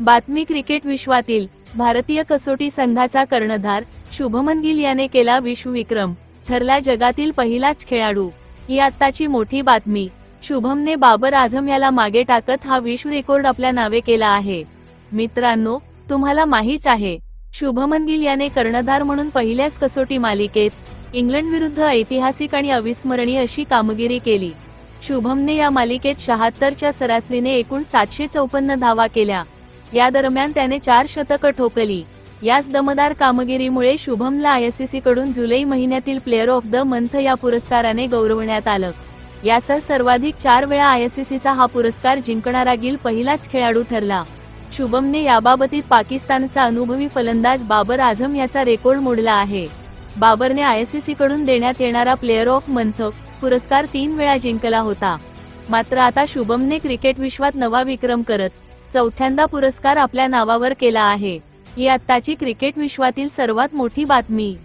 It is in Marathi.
बातमी क्रिकेट विश्वातील भारतीय कसोटी संघाचा कर्णधार शुभमन गिल याने केला विश्वविक्रम ठरला जगातील पहिलाच खेळाडू. ही आत्ताची मोठी बातमी. शुभमने बाबर आझम याला मागे टाकत हा विश्व रेकॉर्ड आपल्या नावे केला आहे. मित्रांनो तुम्हाला माहीच आहे शुभमन गिल याने कर्णधार म्हणून पहिल्याच कसोटी मालिकेत इंग्लंड विरुद्ध ऐतिहासिक आणि अविस्मरणीय अशी कामगिरी केली. शुभमने या मालिकेत शहात्तरच्या सरासरीने एकूण सातशे चौपन्न धावा केल्या. या दरम्यान त्याने चार शतकं ठोकली. याच दमदार कामगिरीमुळे शुभमला आयसीसी कडून जुलै महिन्यातील प्लेअर ऑफ द मंथ या पुरस्काराने गौरवण्यात आलं. यासह सर्वाधिक चार वेळा आयसीसीचा हा पुरस्कार जिंकणारा गिल पहिलाच खेळाडू ठरला. शुभमने याबाबतीत पाकिस्तानचा अनुभवी फलंदाज बाबर आझम याचा रेकॉर्ड मोडला आहे. बाबरने आयसीसी कडून देण्यात येणारा प्लेअर ऑफ मंथ पुरस्कार तीन वेळा जिंकला होता. मात्र आता शुभमने क्रिकेट विश्वात नवा विक्रम करत चौथ्यांदा पुरस्कार आपल्या नावावर केला आहे. ही आत्ताची क्रिकेट विश्वातील सर्वात मोठी बातमी.